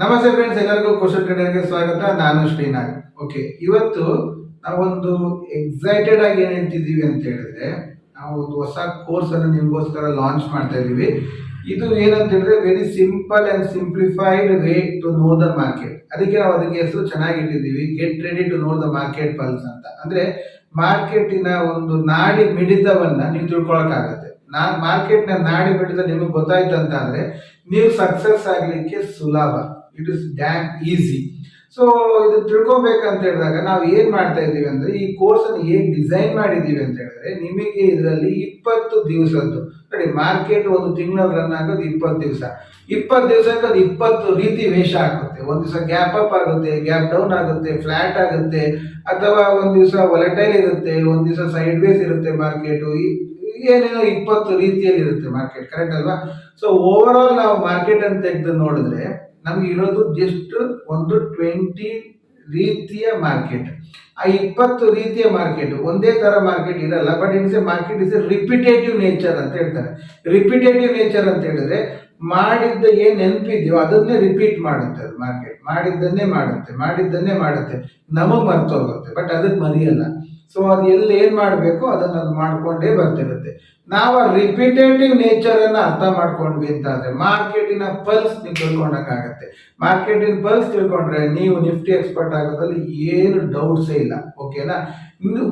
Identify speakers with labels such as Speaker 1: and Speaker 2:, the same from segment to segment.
Speaker 1: ನಮಸ್ತೆ ಫ್ರೆಂಡ್ಸ್ ಎಲ್ಲರಿಗೂ ಕ್ವಶನ್ ಟ್ರೇಡರ್ಗೆ ಸ್ವಾಗತ. ನಾನು ಶ್ರೀನಾಥ್ ಓಕೆ ಇವತ್ತು ನಾವೊಂದು ಎಕ್ಸೈಟೆಡ್ ಆಗಿ ಏನು ಹೇಳ್ತಿದ್ದೀವಿ ಅಂತ ಹೇಳಿದ್ರೆ ನಾವು ಒಂದು ಹೊಸ ಕೋರ್ಸ್ ಅನ್ನು ನಿಮಗೋಸ್ಕರ ಲಾಂಚ್ ಮಾಡ್ತಾ ಇದೀವಿ ಇದು ಏನಂತ ಹೇಳಿದ್ರೆ very simple and simplified way to know the market ಅದಕ್ಕೆ ನಾವು ಅದಕ್ಕೆ ಹೆಸರು ಚೆನ್ನಾಗಿ ಇಟ್ಟಿದ್ದೀವಿ get ready to know the market pulse ಅಂತ. ಅಂದ್ರೆ ಮಾರ್ಕೆಟಿನ ಒಂದು ನಾಡಿ ಮಿಡಿತವನ್ನ ನೀವು ತಿಳ್ಕೊಳಕ್ಕಾಗತ್ತೆ. ನಾ ಮಾರ್ಕೆಟ್ನ ನಾಡಿ ಮಿಡಿತ ನಿಮಗೆ ಗೊತ್ತಾಯ್ತು ಅಂತ ಅಂದ್ರೆ ನೀವು ಸಕ್ಸಸ್ ಆಗ್ಲಿಕ್ಕೆ ಸುಲಭ. It is damn easy so ಇದು ತಿಳ್ಕೊಬೇಕಂತ ಹೇಳಿದಾಗ ನಾವು ಏನ್ ಮಾಡ್ತಾ ಇದ್ದೀವಿ ಅಂದ್ರೆ ಈ ಕೋರ್ಸ್ ಅನ್ನು ಹೇಗೆ ಡಿಸೈನ್ ಮಾಡಿದ್ದೀವಿ ಅಂತ ಹೇಳಿದ್ರೆ ನಿಮಗೆ ಇದರಲ್ಲಿ ಇಪ್ಪತ್ತು ದಿವಸದ್ದು. ನೋಡಿ ಮಾರ್ಕೆಟ್ ಒಂದು ತಿಂಗಳ ರನ್ ಆಗೋದು ಇಪ್ಪತ್ತು ದಿವಸ. ಇಪ್ಪತ್ತು ದಿವಸಕ್ಕೆ ಅದು ಇಪ್ಪತ್ತು ರೀತಿ ವೇಷ ಆಗುತ್ತೆ ಒಂದು ದಿವಸ ಗ್ಯಾಪ್ ಅಪ್ ಆಗುತ್ತೆ ಗ್ಯಾಪ್ ಡೌನ್ ಆಗುತ್ತೆ ಫ್ಲಾಟ್ ಆಗುತ್ತೆ, ಅಥವಾ ಒಂದು ದಿವಸ ಒಲೆಟೈಲ್ ಇರುತ್ತೆ, ಒಂದು ದಿವಸ ಸೈಡ್ ವೇಸ್ ಇರುತ್ತೆ ಮಾರ್ಕೆಟ್ ಏನೇನೋ ಇಪ್ಪತ್ತು ರೀತಿಯಲ್ಲಿ ಇರುತ್ತೆ ಮಾರ್ಕೆಟ್ ಕರೆಕ್ಟ್ ಅಲ್ವಾ? ಸೊ ಓವರ್ ಆಲ್ ನಾವು ಮಾರ್ಕೆಟ್ ಅಂತ ತೆಗೆದು ನೋಡಿದ್ರೆ ನಮ್ಗೆ ಇರೋದು ಜಸ್ಟ್ ಒಂದು ಟ್ವೆಂಟಿ ರೀತಿಯ ಮಾರ್ಕೆಟ್ ಆ ಇಪ್ಪತ್ತು ರೀತಿಯ ಮಾರ್ಕೆಟ್ ಒಂದೇ ತರ ಮಾರ್ಕೆಟ್ ಇರಲ್ಲ but it's a market is a repetitive nature ಅಂತ ಹೇಳ್ತಾರೆ. ರಿಪಿಟೇಟಿವ್ ನೇಚರ್ ಅಂತ ಹೇಳಿದ್ರೆ ಮಾಡಿದ್ದ ಏನ್ ನೆನಪಿದೆಯೋ ಅದನ್ನೇ ರಿಪೀಟ್ ಮಾಡುತ್ತೆ ಅದು ಮಾರ್ಕೆಟ್ ಮಾಡಿದ್ದನ್ನೇ ಮಾಡುತ್ತೆ ಮಾಡಿದ್ದನ್ನೇ ಮಾಡುತ್ತೆ. ನಮಗ್ ಮರ್ತೋಗುತ್ತೆ ಬಟ್ ಅದಕ್ಕೆ ಮರಿಯಲ್ಲ. ಸೊ ಅದು ಎಲ್ಲಿ ಏನು ಮಾಡಬೇಕು? ಅದನ್ನ ಅದು ಮಾಡ್ಕೊಂಡೇ ಬರ್ತಿರುತ್ತೆ. ನಾವು ರಿಪಿಟೇಟಿವ್ ನೇಚರ್ ಅನ್ನ ಅರ್ಥ ಮಾಡ್ಕೊಂಡ್ವಿ ಅಂತಾದ್ರೆ ಮಾರ್ಕೆಟಿನ ಪಲ್ಸ್ ನೀವು ತಿಳ್ಕೊಂಡಂಗಾಗತ್ತೆ ಮಾರ್ಕೆಟಿನ ಪಲ್ಸ್ ತಿಳ್ಕೊಂಡ್ರೆ ನೀವು ನಿಫ್ಟಿ ಎಕ್ಸ್ಪರ್ಟ್ ಆಗೋದ್ರಲ್ಲಿ ಏನು ಡೌಟ್ಸೇ ಇಲ್ಲ ಓಕೆನಾ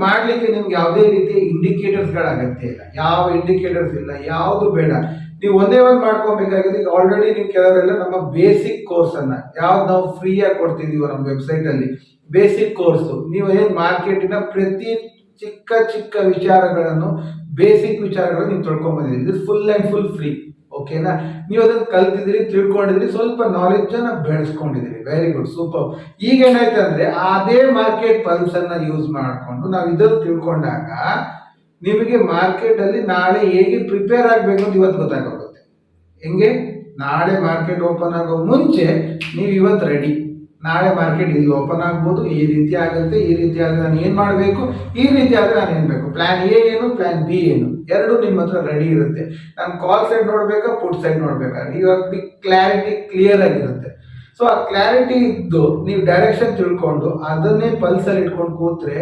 Speaker 1: ಮಾಡ್ಲಿಕ್ಕೆ ನಿಮ್ಗೆ ಯಾವುದೇ ರೀತಿಯ ಇಂಡಿಕೇಟರ್ಸ್ಗಳ ಅಗತ್ಯ ಇಲ್ಲ. ಯಾವ ಇಂಡಿಕೇಟರ್ಸ್ ಇಲ್ಲ, ಯಾವುದು ಬೇಡ. ನೀವು ಒಂದೇ ಒಂದು ಮಾಡ್ಕೊಬೇಕಾಗಿದೆ ಈಗ ಆಲ್ರೆಡಿ ನೀವು ಕೆಲವರೆಲ್ಲ ನಮ್ಮ ಬೇಸಿಕ್ ಕೋರ್ಸ್ ಅನ್ನ, ಯಾವ್ದು ನಾವು ಫ್ರೀ ಆಗಿ ಕೊಡ್ತಿದೀವೋ ನಮ್ಮ ವೆಬ್ಸೈಟ್ ಅಲ್ಲಿ ಬೇಸಿಕ್ ಕೋರ್ಸ್ ನೀವು ಏನ್ ಮಾರ್ಕೆಟಿನ ಪ್ರತಿ ಚಿಕ್ಕ ಚಿಕ್ಕ ವಿಚಾರಗಳನ್ನು ಬೇಸಿಕ್ ವಿಚಾರಗಳನ್ನು ನೀವು ತಿಳ್ಕೊಂಬಂದಿದ್ದೀರಿ. ಇದು ಫುಲ್ ಅಂಡ್ ಫುಲ್ ಫ್ರೀ ಓಕೆನಾ ನೀವು ಅದನ್ನ ಕಲ್ತಿದ್ದೀರಿ, ತಿಳ್ಕೊಂಡಿದ್ದೀರಿ, ಸ್ವಲ್ಪ ನಾಲೆಜ್ ಅನ್ನ ಬೆಳೆಸ್ಕೊಂಡಿದ್ದೀರಿ. ವೆರಿ ಗುಡ್ ಸೂಪರ್ ಈಗ ಏನಾಯ್ತು ಅಂದ್ರೆ ಅದೇ ಮಾರ್ಕೆಟ್ ಪಲ್ಸ್ ಅನ್ನ ಯೂಸ್ ಮಾಡಿಕೊಂಡು ನಾವು ಇದನ್ನು ತಿಳ್ಕೊಂಡಾಗ ನಿಮಗೆ ಮಾರ್ಕೆಟ್ ಅಲ್ಲಿ ನಾಳೆ ಹೇಗೆ ಪ್ರಿಪೇರ್ ಆಗಬೇಕು ಅಂತ ಇವತ್ತು ಗೊತ್ತಾಗೋಗುತ್ತೆ. ಹೆಂಗೆ? ನಾಳೆ ಮಾರ್ಕೆಟ್ ಓಪನ್ ಆಗೋ ಮುಂಚೆ ನೀವು ಇವತ್ತು ರೆಡಿ ನಾಳೆ ಮಾರ್ಕೆಟ್ ಇಲ್ಲಿ ಓಪನ್ ಆಗ್ಬೋದು. ಈ ರೀತಿ ಆಗುತ್ತೆ, ಈ ರೀತಿ ಆದರೆ ನಾನು ಏನು ಮಾಡಬೇಕು? ಈ ರೀತಿ ಆದರೆ ನಾನು ಏನು ಬೇಕು? ಪ್ಲಾನ್ ಎ ಏನು ಪ್ಲಾನ್ ಬಿ ಏನು? ಎರಡು ನಿಮ್ಮ ಹತ್ರ ರೆಡಿ ಇರುತ್ತೆ. ನಾನು ಕಾಲ್ ಸೈಡ್ ನೋಡಬೇಕಾ ಪುಟ್ ಸೈಡ್ ನೋಡಬೇಕಾ? ಇವಾಗ ಬಿ ಕ್ಲಾರಿಟಿ ಕ್ಲಿಯರ್ ಆಗಿರುತ್ತೆ. ಸೊ ಆ ಕ್ಲಾರಿಟಿ ಇದ್ದು ನೀವು ಡೈರೆಕ್ಷನ್ ತಿಳ್ಕೊಂಡು ಅದನ್ನೇ ಪಲ್ಸಲ್ಲಿ ಇಟ್ಕೊಂಡು ಕೂತ್ರೆ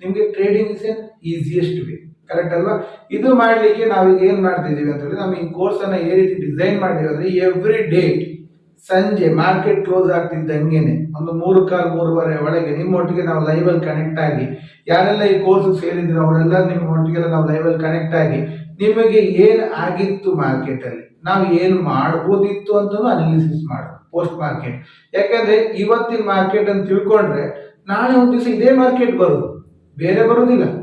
Speaker 1: ನಿಮಗೆ trading is an easiest way correct ಅಲ್ವಾ? ಇದು ಮಾಡ್ಲಿಕ್ಕೆ ನಾವೀಗ ಏನ್ ಅಂತ ಹೇಳಿದ್ರೆ ನಮ್ಮ ಈ ಕೋರ್ಸ್ ಅನ್ನ ಈ ರೀತಿ ಡಿಸೈನ್ ಮಾಡಿದೀವಿ ಅಂದ್ರೆ ಎವ್ರಿ ಡೇ ಸಂಜೆ ಮಾರ್ಕೆಟ್ ಕ್ಲೋಸ್ ಆಗ್ತಿದ್ದಂಗೆನೆ. ಒಂದು ಮೂರು ಕಾಲ್ ಮೂರುವರೆ ಒಳಗೆ ನಿಮ್ಮೊಟ್ಟಿಗೆ ನಾವು ಲೈವ್ ಅಲ್ಲಿ ಕನೆಕ್ಟ್ ಆಗಿ. ಯಾರೆಲ್ಲ ಈ ಕೋರ್ಸ್ ಸೇರಿದ್ರು ಅವರೆಲ್ಲ ನಿಮ್ಮ ಒಟ್ಟಿಗೆಲ್ಲ ನಾವು ಅಲ್ಲಿ ಕನೆಕ್ಟ್ ಆಗಿ. ನಿಮಗೆ ಏನ್ ಆಗಿತ್ತು ಮಾರ್ಕೆಟ್ ಅಲ್ಲಿ? ನಾವು ಏನು ಮಾಡ್ಬೋದಿತ್ತು ಅಂತ ಅನಾಲಿಸಿಸ್ ಮಾಡೋದು ಪೋಸ್ಟ್ ಮಾರ್ಕೆಟ್ ಯಾಕಂದ್ರೆ ಇವತ್ತಿನ ಮಾರ್ಕೆಟ್ ಅಂತ ತಿಳ್ಕೊಂಡ್ರೆ ನಾಳೆ ಒಂದು ದಿವಸ ಇದೇ ಮಾರ್ಕೆಟ್ ಬರೋದು. ಬೇರೆ ಬರೋದಿಲ್ಲ.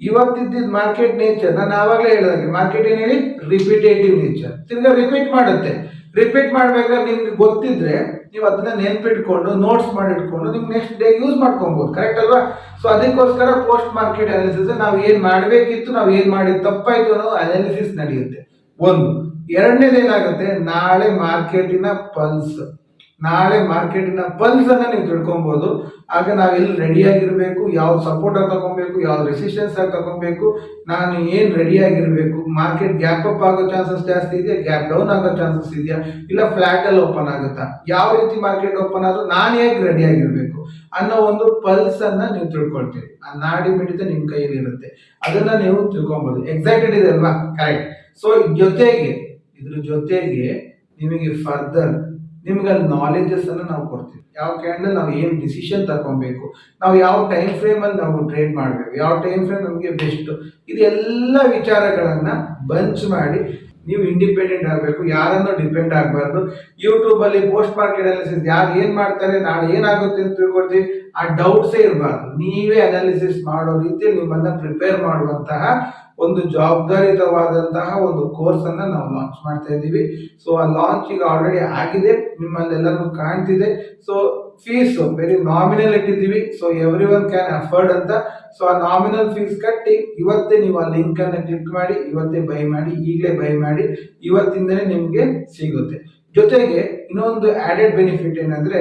Speaker 1: ಇವತ್ತಿದ್ದ ಮಾರ್ಕೆಟ್ ನೇಚರ್ ನಾನು ಆವಾಗಲೇ ಹೇಳಿದಾಗೆ ಮಾರ್ಕೆಟ್ ಏನ್ ಹೇಳಿ? ರಿಪಿಟೇಟಿವ್ ನೇಚರ್ ತಿರ್ಗಾ ರಿಪೀಟ್ ಮಾಡುತ್ತೆ. ರಿಪೀಟ್ ಮಾಡ್ಬೇಕಾದ್ರೆ ನಿಮ್ಗೆ ಗೊತ್ತಿದ್ರೆ ನೀವು ಅದನ್ನ ನೆನ್ಪಿಟ್ಕೊಂಡು ನೋಟ್ಸ್ ಮಾಡಿಟ್ಕೊಂಡು ನಿಮ್ಗೆ ನೆಕ್ಸ್ಟ್ ಡೇ ಯೂಸ್ ಮಾಡ್ಕೊಬಹುದು ಕರೆಕ್ಟ್ ಅಲ್ವಾ? ಸೊ ಅದಕ್ಕೋಸ್ಕರ ಪೋಸ್ಟ್ ಮಾರ್ಕೆಟ್ ಅನಾಲಿಸಿಸ್ ನಾವು ಏನ್ ಮಾಡಬೇಕಿತ್ತು, ನಾವು ಏನ್ ಮಾಡಿದ್ ತಪ್ಪಾಯ್ತು ಅನ್ನೋ ಅನಾಲಿಸಿಸ್ ನಡೆಯುತ್ತೆ. ಒಂದು. ಎರಡನೇದು ಏನಾಗುತ್ತೆ ನಾಳೆ ಮಾರ್ಕೆಟಿನ ಪಲ್ಸ್ ನಾಳೆ ಮಾರ್ಕೆಟಿನ ಪಲ್ಸ್ ಅನ್ನ ನೀವು ತಿಳ್ಕೊಬಹುದು ಆಗ ನಾವು ಎಲ್ಲಿ ರೆಡಿಯಾಗಿರ್ಬೇಕು ಯಾವ ಸಪೋರ್ಟ್ ಆಗಿ ತಗೊಬೇಕು ಯಾವ ರೆಸಿಸ್ಟೆನ್ಸ್ ಆಗಿ ತಗೊಬೇಕು, ನಾನು ಏನ್ ರೆಡಿ ಆಗಿರ್ಬೇಕು ಮಾರ್ಕೆಟ್ ಗ್ಯಾಪ್ ಅಪ್ ಆಗೋ ಚಾನ್ಸಸ್ ಜಾಸ್ತಿ ಇದೆಯಾ ಗ್ಯಾಪ್ ಡೌನ್ ಆಗೋ ಚಾನ್ಸಸ್ ಇದೆಯಾ, ಇಲ್ಲ ಫ್ಲಾಟ್ ಅಲ್ಲಿ ಓಪನ್ ಆಗುತ್ತಾ? ಯಾವ ರೀತಿ ಮಾರ್ಕೆಟ್ ಓಪನ್ ಆದ್ರೂ ನಾನು ಹೇಗೆ ರೆಡಿ ಆಗಿರ್ಬೇಕು ಅನ್ನೋ ಒಂದು ಪಲ್ಸ್ ಅನ್ನ ನೀವು ತಿಳ್ಕೊಳ್ತೀರಿ. ಆ ನಾಡಿ ಮಿಡಿತ ನಿಮ್ ಕೈಯಲ್ಲಿ ಇರುತ್ತೆ. ಅದನ್ನ ನೀವು ತಿಳ್ಕೊಬಹುದು ಎಕ್ಸೈಟೆಡ್ ಇದೆ ಅಲ್ವಾ? ಕರೆಕ್ಟ್ ಸೊ ಜೊತೆಗೆ, ಇದ್ರ ಜೊತೆಗೆ ನಿಮಗೆ ಫರ್ದರ್ ನಿಮ್ಗೆ ಅಲ್ಲಿ ನಾಲೆಜಸ್ ಅನ್ನ ನಾವು ಕೊಡ್ತೀವಿ. ಯಾವ ಕ್ಯಾಂಡಲ್ ನಾವು ಏನು ಡಿಸಿಷನ್ ತಗೊಬೇಕು ನಾವು ಯಾವ ಟೈಮ್ ಫ್ರೇಮ್ ಅಲ್ಲಿ ನಾವು ಟ್ರೇಡ್ ಮಾಡಬೇಕು, ಯಾವ ಟೈಮ್ ಫ್ರೇಮ್ ನಮಗೆ ಬೆಸ್ಟ್ ಇದೆಲ್ಲ ವಿಚಾರಗಳನ್ನ ಬಂಚ್ ಮಾಡಿ ನೀವು ಇಂಡಿಪೆಂಡೆಂಟ್ ಆಗಬೇಕು, ಯಾರನ್ನು ಡಿಪೆಂಡ್ ಆಗಬಾರ್ದು. ಯೂಟ್ಯೂಬಲ್ಲಿ ಪೋಸ್ಟ್ ಮಾರ್ಕೆಟ್ ಅನಾಲಿಸಿಸ್ ಯಾರು ಏನು ಮಾಡ್ತಾರೆ, ನಾಳೆ ಏನಾಗುತ್ತೆ ಅಂತ ತಿಳ್ಕೊಳ್ತೀವಿ. ಆ ಡೌಟ್ಸ್ ಇರಬಾರ್ದು. ನೀವೇ ಅನಾಲಿಸಿಸ್ ಮಾಡೋ ರೀತಿ ನಿಮ್ಮನ್ನ ಪ್ರಿಪೇರ್ ಮಾಡುವಂತಹ ಒಂದು ಜವಾಬ್ದಾರಿತವಾದಂತಹ ಒಂದು ಕೋರ್ಸ್ ಅನ್ನ ನಾವು ಲಾಂಚ್ ಮಾಡ್ತಾ ಇದ್ದೀವಿ. ಸೊ ಆ ಲಾಂಚ್ ಈಗ ಆಲ್ರೆಡಿ ಆಗಿದೆ. ನಿಮ್ಮಲ್ಲೆಲ್ಲರಿಗೂ ಕಾಣ್ತಿದೆ. ಸೊ ಫೀಸ್ ವೆರಿ ನಾಮಿನಲ್ ಇಟ್ಟಿದ್ದೀವಿ. So every one can afford ಅಂತ. ಸೊ ಆ ನಾಮಿನಲ್ ಫೀಸ್ ಕಟ್ಟಿ ಇವತ್ತೇ ನೀವು ಆ ಲಿಂಕ್ ಅನ್ನ ಕ್ಲಿಕ್ ಮಾಡಿ, ಇವತ್ತೇ ಬೈ ಮಾಡಿ, ಈಗಲೇ ಬೈ ಮಾಡಿ ಇವತ್ತಿಂದನೇ ನಿಮಗೆ ಸಿಗುತ್ತೆ. ಜೊತೆಗೆ ಇನ್ನೊಂದು ಆಡೆಡ್ ಬೆನಿಫಿಟ್ ಏನಂದ್ರೆ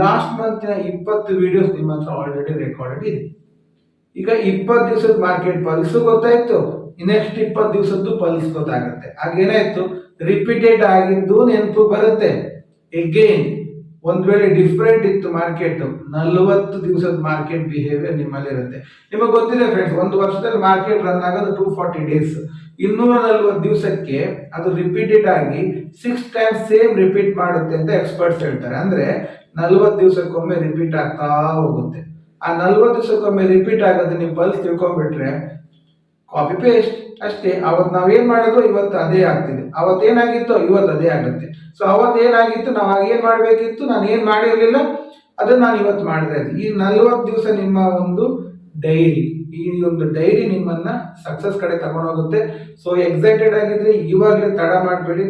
Speaker 1: ಲಾಸ್ಟ್ ಮಂತ್ನ ಇಪ್ಪತ್ತು ವಿಡಿಯೋಸ್ ನಿಮ್ಮ ಹತ್ರ ಆಲ್ರೆಡಿ ರೆಕಾರ್ಡೆಡ್ ಇದೆ. ಈಗ ಇಪ್ಪತ್ತು ದಿವಸದ ಮಾರ್ಕೆಟ್ ಪಲ್ಸ್ ಗೊತ್ತಾಯ್ತು. ನೆಕ್ಸ್ಟ್ ಇಪ್ಪತ್ತು ದಿವಸದ್ದು ಪಲ್ಸ್ ಗೊತ್ತಾಗುತ್ತೆ. ಆಗೇನಾಯ್ತು ರಿಪೀಟೆಡ್ ಆಗಿದ್ದು ನೆನಪು ಬರುತ್ತೆ. ಎಗೇನ್ ಒಂದ್ ವೇಳೆ ಡಿಫ್ರೆಂಟ್ ಇತ್ತು ಮಾರ್ಕೆಟ್ ನಲ್ವತ್ತು ದಿವಸದ ಮಾರ್ಕೆಟ್ ಬಿಹೇವಿಯರ್ ನಿಮ್ಮಲ್ಲಿ ಇರುತ್ತೆ. ನಿಮಗೆ ಗೊತ್ತಿದೆ ಫ್ರೆಂಡ್ಸ್ ಒಂದು ವರ್ಷದಲ್ಲಿ ಮಾರ್ಕೆಟ್ ರನ್ ಆಗೋದು ಟೂ ಫಾರ್ಟಿ ಡೇಸ್ ಇನ್ನೂರ ನಲ್ವತ್ತು ದಿವಸಕ್ಕೆ ಅದು ರಿಪೀಟೆಡ್ ಆಗಿ ಸಿಕ್ಸ್ ಟೈಮ್ಸ್ ಸೇಮ್ ರಿಪೀಟ್ ಮಾಡುತ್ತೆ ಅಂತ ಎಕ್ಸ್ಪರ್ಟ್ಸ್ ಹೇಳ್ತಾರೆ. ಅಂದ್ರೆ ನಲ್ವತ್ತು ದಿವಸಕ್ಕೊಮ್ಮೆ ರಿಪೀಟ್ ಆಗ್ತಾ ಹೋಗುತ್ತೆ. ಆ ನಲ್ವತ್ತು ದಿವಸಕ್ಕೊಮ್ಮೆ ರಿಪೀಟ್ ಆಗೋದು ನೀವು ಪಲ್ಸ್ ತಿಳ್ಕೊಂಡ್ಬಿಟ್ರೆ ಕಾಪಿ ಪೇಸ್ಟ್ ಅಷ್ಟೇ. ಅವತ್ತು ನಾವೇನ್ ಮಾಡೋದು ಇವತ್ತು ಅದೇ ಆಗ್ತಿದೆ. ಅವತ್ತು ಏನಾಗಿತ್ತು ಇವತ್ತು ಅದೇ ಆಗುತ್ತೆ. ಸೊ ಅವತ್ತು ಏನಾಗಿತ್ತು, ನಾವು ಮಾಡಬೇಕಿತ್ತು ಮಾಡ್ಬೇಕಿತ್ತು? ನಾನು ಏನು ಮಾಡಿರಲಿಲ್ಲ? ಅದನ್ನು ನಾನು ಇವತ್ತು ಮಾಡಿದೆ ಈ ನಲ್ವತ್ತು ದಿವಸ ನಿಮ್ಮ ಒಂದು ಡೈರಿ. ಈ ಒಂದು ಡೈರಿ ನಿಮ್ಮನ್ನ ಸಕ್ಸಸ್ ಕಡೆ ತಗೊಂಡೋಗುತ್ತೆ. ಸೊ ಎಕ್ಸೈಟೆಡ್ ಆಗಿದ್ರೆ ಇವಾಗಲೇ ತಡ ಮಾಡಬೇಡಿ.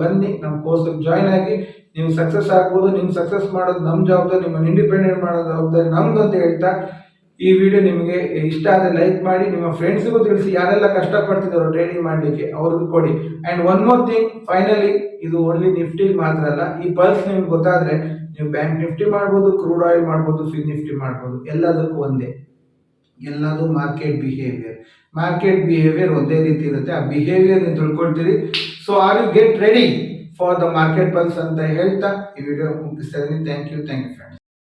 Speaker 1: ಬನ್ನಿ ನಮ್ಮ ಕೋರ್ಸ್ ಜಾಯ್ನ್ ಆಗಿ. ನೀವು ಸಕ್ಸಸ್ ಆಗ್ಬೋದು. ನಿಮ್ ಸಕ್ಸಸ್ ಮಾಡೋದು ನಮ್ ಜವಾಬ್ದಾರಿ, ನಿಮ್ಮನ್ನ ಇಂಡಿಪೆಂಡೆಂಟ್ ಮಾಡೋದು ಜವಾಬ್ದಾರಿ ನಮ್ದು ಅಂತ ಹೇಳ್ತಾ ಈ ವಿಡಿಯೋ ನಿಮಗೆ ಇಷ್ಟ ಆದರೆ ಲೈಕ್ ಮಾಡಿ. ನಿಮ್ಮ ಫ್ರೆಂಡ್ಸ್ಗೂ ತಿಳಿಸಿ ಯಾರೆಲ್ಲ ಕಷ್ಟಪಡ್ತಿದ್ದಾರೆ ಟ್ರೇಡಿಂಗ್ ಮಾಡಲಿಕ್ಕೆ ಅವ್ರಿಗೂ ಕೊಡಿ. And one more thing finally ಇದು ಓನ್ಲಿ ನಿಫ್ಟಿ ಮಾತ್ರ ಅಲ್ಲ. ಈ ಪಲ್ಸ್ ನಿಮ್ಗೆ ಗೊತ್ತಾದ್ರೆ ನೀವು ಬ್ಯಾಂಕ್ ನಿಫ್ಟಿ ಮಾಡ್ಬೋದು ಕ್ರೂಡ್ ಆಯಿಲ್ ಮಾಡ್ಬೋದು ಫಿ ನಿಫ್ಟಿ ಮಾಡ್ಬೋದು. ಎಲ್ಲದಕ್ಕೂ ಒಂದೇ. ಎಲ್ಲದು ಮಾರ್ಕೆಟ್ ಬಿಹೇವಿಯರ್ ಮಾರ್ಕೆಟ್ ಬಿಹೇವಿಯರ್ ಒಂದೇ ರೀತಿ ಇರುತ್ತೆ. ಆ ಬಿಹೇವಿಯರ್ ನೀವು ತಿಳ್ಕೊಳ್ತೀರಿ. So are you get ready for the market pulse ಅಂತ ಹೇಳ್ತಾ ಈ ವಿಡಿಯೋ ಮುಗಿಸ್ತಾ ಇದ್ದೀನಿ. Thank you thank you friends